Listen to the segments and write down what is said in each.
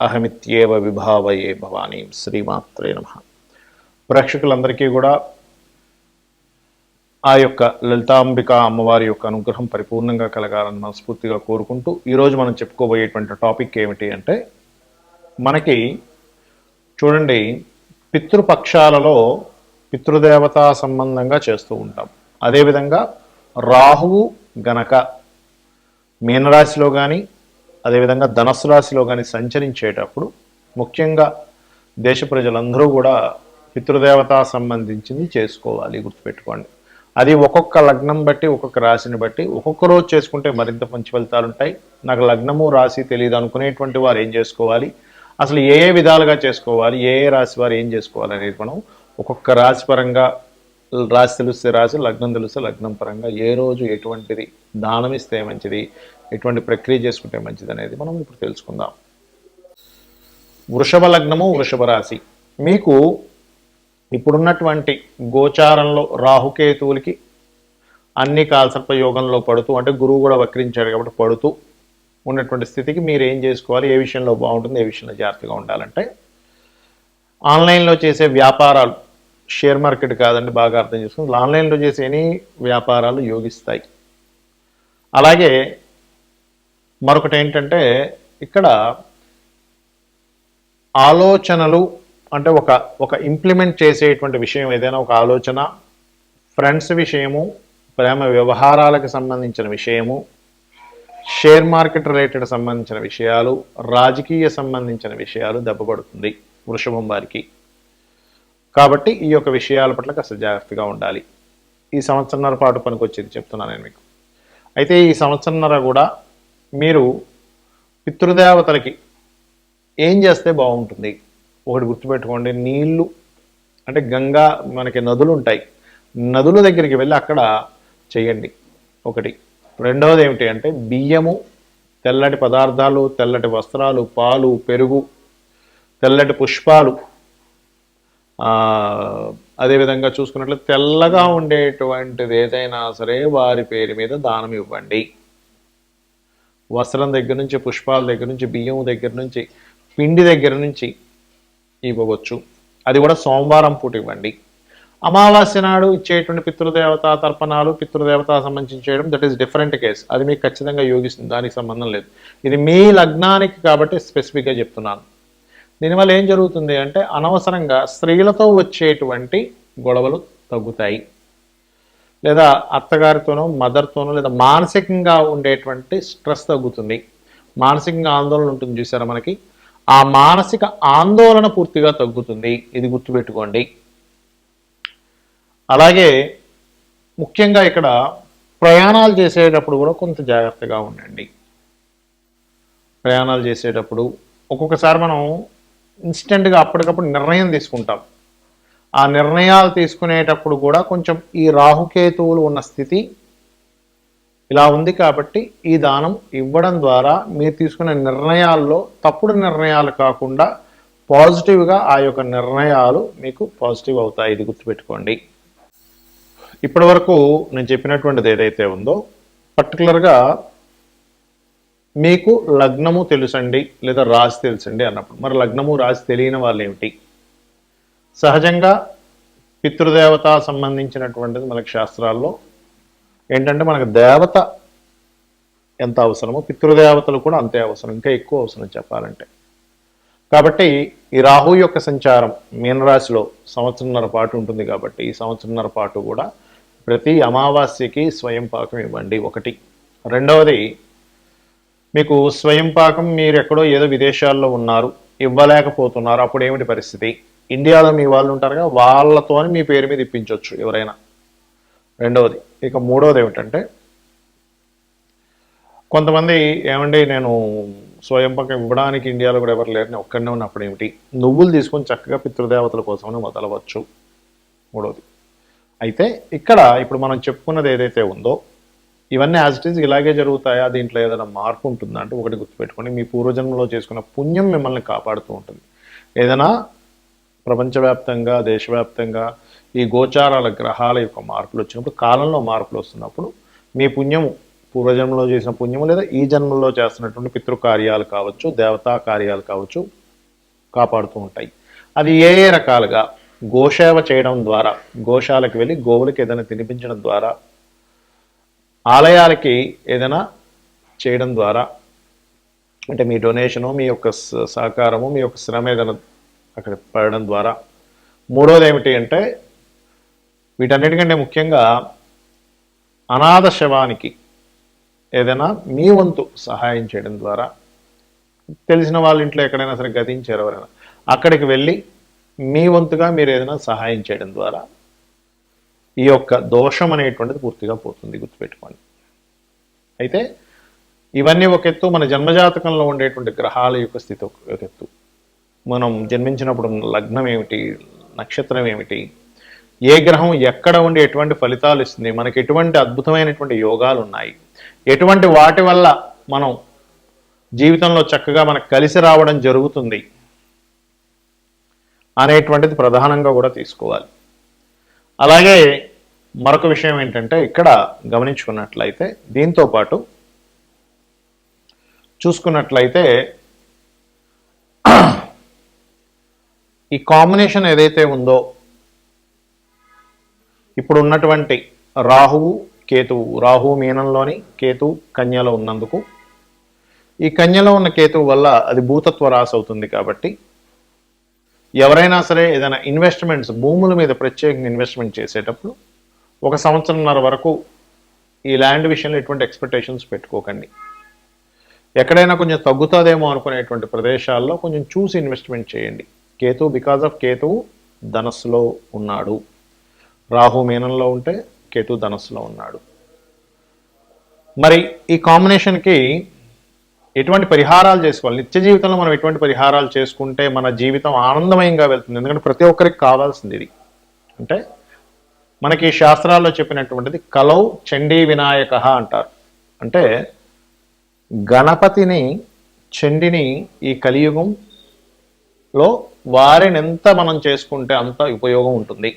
అహమిత్యేవ విభావయే భవానీ. శ్రీమాత్రే నమ. ప్రేక్షకులందరికీ కూడా ఆ యొక్క లలితాంబిక అమ్మవారి యొక్క అనుగ్రహం పరిపూర్ణంగా కలగాలని మనస్ఫూర్తిగా కోరుకుంటూ ఈరోజు మనం చెప్పుకోబోయేటువంటి టాపిక్ ఏమిటి అంటే మనకి చూడండి పితృపక్షాలలో పితృదేవతా సంబంధంగా చేస్తూ ఉంటాం. అదేవిధంగా రాహువు గనక మీనరాశిలో కానీ అదేవిధంగా ధనస్సు రాశిలో కానీ సంచరించేటప్పుడు ముఖ్యంగా దేశ ప్రజలందరూ కూడా పితృదేవతా సంబంధించింది చేసుకోవాలి గుర్తుపెట్టుకోండి. అది ఒక్కొక్క లగ్నం బట్టి ఒక్కొక్క రాశిని బట్టి ఒక్కొక్క రోజు చేసుకుంటే మరింత మంచి ఫలితాలు ఉంటాయి. నాకు లగ్నము రాశి తెలియదు అనుకునేటువంటి వారు ఏం చేసుకోవాలి? అసలు ఏ ఏ విధాలుగా చేసుకోవాలి? ఏ ఏ రాశి వారు ఏం చేసుకోవాలి అనేది మనం ఒక్కొక్క రాశి పరంగా రాశి తెలిస్తే రాశి లగ్నం తెలిస్తే లగ్నం పరంగా ఏ రోజు ఎటువంటిది దానం ఇస్తే మంచిది ఎటువంటి ప్రక్రియ చేసుకుంటే మంచిది అనేది మనం ఇప్పుడు తెలుసుకుందాం. వృషభ లగ్నము వృషభ రాశి. మీకు ఇప్పుడున్నటువంటి గోచారంలో రాహుకేతువులకి అన్ని కాల్సర్ప యోగంలో పడుతూ అంటే గురువు కూడా వక్రించాడు కాబట్టి పడుతూ ఉన్నటువంటి స్థితికి మీరు ఏం చేసుకోవాలి? ఏ విషయంలో బాగుంటుంది? ఏ విషయంలో జాగ్రత్తగా ఉండాలంటే ఆన్లైన్లో చేసే వ్యాపారాలు షేర్ మార్కెట్ కాదండి బాగా అర్థం చేసుకుని ఆన్లైన్లో చేసే ఎనీ వ్యాపారాలు యోగిస్తాయి. అలాగే మరొకటి ఏంటంటే ఇక్కడ ఆలోచనలు అంటే ఒక ఒక ఇంప్లిమెంట్ చేసేటువంటి విషయం ఏదైనా ఒక ఆలోచన ఫ్రెండ్స్ విషయము ప్రేమ వ్యవహారాలకు సంబంధించిన విషయము షేర్ మార్కెట్ రిలేటెడ్ సంబంధించిన విషయాలు రాజకీయ సంబంధించిన విషయాలు దెబ్బపడుతుంది వృషభం వారికి. కాబట్టి ఈ యొక్క విషయాల పట్ల కాస్త జాగ్రత్తగా ఉండాలి. ఈ సంవత్సరంన్నర పాటు పనికొచ్చేది చెప్తున్నాను నేను మీకు. అయితే ఈ సంవత్సరంన్నర కూడా మీరు పితృదేవతలకి ఏం చేస్తే బాగుంటుంది? ఒకటి గుర్తుపెట్టుకోండి నీళ్ళు అంటే గంగా మనకి నదులు ఉంటాయి. నదుల దగ్గరికి వెళ్ళి అక్కడ చేయండి. ఒకటి. రెండవది ఏమిటి అంటే బియ్యము తెల్లటి పదార్థాలు తెల్లటి వస్త్రాలు పాలు పెరుగు తెల్లటి పుష్పాలు అదేవిధంగా చూసుకున్నట్లు తెల్లగా ఉండేటువంటిది ఏదైనా సరే వారి పేరు మీద దానం ఇవ్వండి. వస్త్రం దగ్గర నుంచి పుష్పాల దగ్గర నుంచి బియ్యం దగ్గర నుంచి పిండి దగ్గర నుంచి ఇవ్వవచ్చు. అది కూడా సోమవారం పూట ఇవ్వండి. అమావాస్య నాడు ఇచ్చేటువంటి పితృదేవత తర్పణాలు పితృదేవత సంబంధించి చేయడం దట్ ఈస్ డిఫరెంట్ కేస్ అది మీకు ఖచ్చితంగా యోగిస్తుంది దానికి సంబంధం లేదు. ఇది మీ లగ్నానికి కాబట్టి స్పెసిఫిక్గా చెప్తున్నాను. దీనివల్ల ఏం జరుగుతుంది అంటే అనవసరంగా స్త్రీలతో వచ్చేటువంటి గొడవలు తగ్గుతాయి. లేదా అత్తగారితోనో మదర్తోనో లేదా మానసికంగా ఉండేటువంటి స్ట్రెస్ తగ్గుతుంది. మానసికంగా ఆందోళన ఉంటుంది చూసారా మనకి? ఆ మానసిక ఆందోళన పూర్తిగా తగ్గుతుంది. ఇది గుర్తుపెట్టుకోండి. అలాగే ముఖ్యంగా ఇక్కడ ప్రయాణాలు చేసేటప్పుడు కూడా కొంత జాగ్రత్తగా ఉండండి. ప్రయాణాలు చేసేటప్పుడు ఒక్కొక్కసారి మనం ఇన్స్టెంట్గా అప్పటికప్పుడు నిర్ణయం తీసుకుంటాం. ఆ నిర్ణయాలు తీసుకునేటప్పుడు కూడా కొంచెం ఈ రాహుకేతువులు ఉన్న స్థితి ఇలా ఉంది కాబట్టి ఈ దానం ఇవ్వడం ద్వారా మీరు తీసుకునే నిర్ణయాల్లో తప్పుడు నిర్ణయాలు కాకుండా పాజిటివ్గా ఆ యొక్క నిర్ణయాలు మీకు పాజిటివ్ అవుతాయి ఇది గుర్తుపెట్టుకోండి. ఇప్పటి వరకు నేను చెప్పినటువంటిది ఏదైతే ఉందో పర్టికులర్గా మీకు లగ్నము తెలుసండి లేదా రాశి తెలుసండి అన్నప్పుడు. మరి లగ్నము రాశి తెలియని వాళ్ళు ఏమిటి సహజంగా పితృదేవత సంబంధించినటువంటిది మనకు శాస్త్రాల్లో. ఏంటంటే మనకు దేవత ఎంత అవసరమో పితృదేవతలు కూడా అంతే అవసరం ఇంకా ఎక్కువ అవసరం చెప్పాలంటే. కాబట్టి ఈ రాహు యొక్క సంచారం మీనరాశిలో సంవత్సరంన్నర పాటు ఉంటుంది కాబట్టి ఈ సంవత్సరంన్నర పాటు కూడా ప్రతి అమావాస్యకి స్వయం పాకం ఇవ్వండి ఒకటి. రెండవది మీకు స్వయం పాకం మీరు ఎక్కడో ఏదో విదేశాల్లో ఉన్నారు ఇవ్వలేకపోతున్నారు అప్పుడు ఏమిటి పరిస్థితి? ఇండియాలో మీ వాళ్ళు ఉంటారుగా వాళ్ళతో మీ పేరు మీద ఇప్పించవచ్చు ఎవరైనా. రెండవది ఇక మూడవది ఏమిటంటే కొంతమంది ఏమండి నేను స్వయంపకం ఇవ్వడానికి ఇండియాలో కూడా ఎవరు లేరని ఒక్కడనే ఉన్నప్పుడు ఏమిటి? నువ్వులు తీసుకొని చక్కగా పితృదేవతల కోసమని వదలవచ్చు. మూడవది. అయితే ఇక్కడ ఇప్పుడు మనం చెప్పుకున్నది ఏదైతే ఉందో ఇవన్నీ యాజ్ ఇట్ ఈజ్ ఇలాగే జరుగుతాయా? దీంట్లో ఏదైనా మార్పు ఉంటుందా? అంటే ఒకటి గుర్తుపెట్టుకోండి మీ పూర్వజన్మలో చేసుకున్న పుణ్యం మిమ్మల్ని కాపాడుతూ ఉంటుంది. ఏదైనా ప్రపంచవ్యాప్తంగా దేశవ్యాప్తంగా ఈ గోచారాల గ్రహాల యొక్క మార్పులు వచ్చినప్పుడు కాలంలో మార్పులు వస్తున్నప్పుడు మీ పుణ్యము పూర్వజన్మలో చేసిన పుణ్యము లేదా ఈ జన్మలో చేస్తున్నటువంటి పితృకార్యాలు కావచ్చు దేవతా కార్యాలు కావచ్చు కాపాడుతూ ఉంటాయి. అది ఏ ఏ రకాలుగా గోసేవ చేయడం ద్వారా గోశాలకు వెళ్ళి గోవులకి ఏదైనా తినిపించడం ద్వారా ఆలయాలకి ఏదైనా చేయడం ద్వారా అంటే మీ డొనేషను మీ యొక్క సహకారము మీ యొక్క శ్రమ ఏదైనా అక్కడ పడడం ద్వారా. మూడోది ఏమిటి అంటే వీటన్నిటికంటే ముఖ్యంగా అనాథ శవానికి ఏదైనా మీ వంతు సహాయం చేయడం ద్వారా తెలిసిన వాళ్ళ ఇంట్లో ఎక్కడైనా సరే గతించారు ఎవరైనా అక్కడికి వెళ్ళి మీ వంతుగా మీరు ఏదైనా సహాయం చేయడం ద్వారా ఈ యొక్క దోషం అనేటువంటిది పూర్తిగా పోతుంది గుర్తుపెట్టుకోండి. అయితే ఇవన్నీ ఒక ఎత్తు మన జన్మజాతకంలో ఉండేటువంటి గ్రహాల యొక్క స్థితి ఒక ఒక ఎత్తు. మనం జన్మించినప్పుడు లగ్నం ఏమిటి నక్షత్రం ఏమిటి ఏ గ్రహం ఎక్కడ ఉండి ఎటువంటి ఫలితాలు ఇస్తుంది మనకి ఎటువంటి అద్భుతమైనటువంటి యోగాలు ఉన్నాయి ఎటువంటి వాటి వల్ల మనం జీవితంలో చక్కగా మనకు కలిసి రావడం జరుగుతుంది అనేటువంటిది ప్రధానంగా కూడా తీసుకోవాలి. అలాగే మరొక విషయం ఏంటంటే ఇక్కడ గమనించుకున్నట్లయితే దీంతో పాటు చూసుకున్నట్లయితే ఈ కాంబినేషన్ ఏదైతే ఉందో ఇప్పుడు ఉన్నటువంటి రాహువు కేతువు రాహువు మీనంలోని కేతువు కన్యలో ఉన్నందుకు ఈ కన్యలో ఉన్న కేతువు వల్ల అది భూతత్వ రాశి అవుతుంది కాబట్టి ఎవరైనా సరే ఏదైనా ఇన్వెస్ట్మెంట్స్ భూముల మీద ప్రత్యేకంగా ఇన్వెస్ట్మెంట్ చేసేటప్పుడు ఒక సంవత్సరంన్నర వరకు ఈ ల్యాండ్ విషయంలో ఎటువంటి ఎక్స్పెక్టేషన్స్ పెట్టుకోకండి. ఎక్కడైనా కొంచెం తగ్గుతుందేమో అనుకునేటువంటి ప్రదేశాల్లో కొంచెం చూసి ఇన్వెస్ట్మెంట్ చేయండి. కేతు బికాజ్ ఆఫ్ కేతు ధనస్సులో ఉన్నాడు. రాహు మీనంలో ఉంటే కేతు ధనస్సులో ఉన్నాడు. మరి ఈ కాంబినేషన్కి ఎటువంటి పరిహారాలు చేసుకోవాలి? నిత్య జీవితంలో మనం ఎటువంటి పరిహారాలు చేసుకుంటే మన జీవితం ఆనందమయంగా వెళ్తుంది? ఎందుకంటే ప్రతి ఒక్కరికి కావాల్సింది ఇది. అంటే మనకి శాస్త్రాల్లో చెప్పినటువంటిది కలౌ చండీ వినాయక అంటారు. అంటే గణపతిని చండిని ఈ కలియుగంలో వారిని ఎంత మనం చేసుకుంటే అంత ఉపయోగం ఉంటుంది.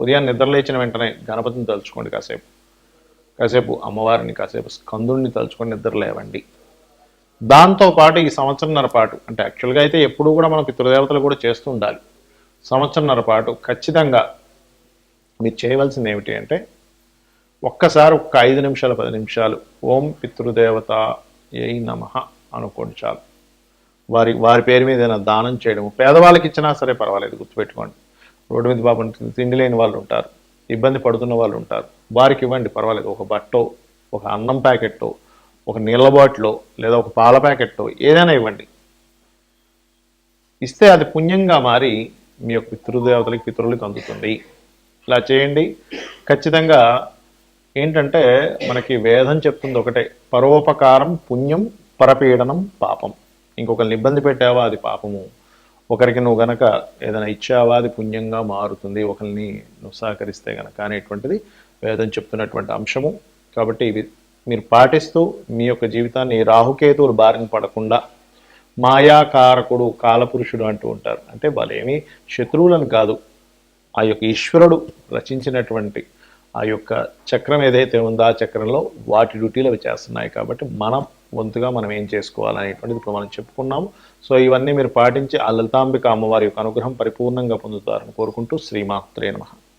ఉదయం నిద్రలేచిన వెంటనే గణపతిని తలుచుకోండి కాసేపు. కాసేపు అమ్మవారిని కాసేపు స్కందుడిని తలుచుకొని నిద్ర లేవండి. దాంతో పాటు ఈ సంవత్సరంన్నర పాటు అంటే యాక్చువల్గా అయితే ఎప్పుడూ కూడా మనం పితృదేవతలు కూడా చేస్తూ ఉండాలి. సంవత్సరంన్నర పాటు ఖచ్చితంగా మీరు చేయవలసింది ఏమిటి అంటే ఒక్కసారి ఒక్క ఐదు నిమిషాలు పది నిమిషాలు ఓం పితృదేవత ఏ నమ అనుకోండి చాలు. వారి వారి పేరు మీద ఏదైనా దానం చేయడం పేదవాళ్ళకి ఇచ్చినా సరే పర్వాలేదు గుర్తుపెట్టుకోండి. రోడ్డు మీద పాపం తిండి లేని వాళ్ళు ఉంటారు ఇబ్బంది పడుతున్న వాళ్ళు ఉంటారు. వారికి ఇవ్వండి పర్వాలేదు. ఒక బట్టో ఒక అన్నం ప్యాకెట్టో ఒక నీళ్ళ బాటిలో లేదా ఒక పాల ప్యాకెట్టో ఏదైనా ఇవ్వండి. ఇస్తే అది పుణ్యంగా మారి మీ యొక్క పితృదేవతలకి పితరులకు అందుతుంది. ఇలా చేయండి. ఖచ్చితంగా ఏంటంటే మనకి వేదం చెప్తుంది ఒకటే పరోపకారం పుణ్యం పరపీడనం పాపం. ఇంకొకరిని ఇబ్బంది పెట్టావా? అది పాపము. ఒకరికి నువ్వు గనక ఏదైనా ఇచ్చావా? అది పుణ్యంగా మారుతుంది. ఒకరిని నువ్వు సహకరిస్తే గనక అనేటువంటిది వేదం చెప్తున్నటువంటి అంశము. కాబట్టి ఇవి మీరు పాటిస్తూ మీ యొక్క జీవితాన్ని రాహుకేతువులు బారిన పడకుండా మాయాకారకుడు కాలపురుషుడు అంటూ ఉంటారు. అంటే వాళ్ళేమి శత్రువులను కాదు. ఆ యొక్క ఈశ్వరుడు రచించినటువంటి ఆ యొక్క చక్రం ఏదైతే ఉందో ఆ చక్రంలో వాటి డ్యూటీలు అవి చేస్తున్నాయి కాబట్టి మనం వంతుగా మనం ఏం చేసుకోవాలనేటువంటిది ఇప్పుడు మనం చెప్పుకున్నాము. సో ఇవన్నీ మీరు పాటించి ఆ లలితాంబిక అమ్మవారి యొక్క అనుగ్రహం పరిపూర్ణంగా పొందుతారని కోరుకుంటూ శ్రీమాత్రే నమ.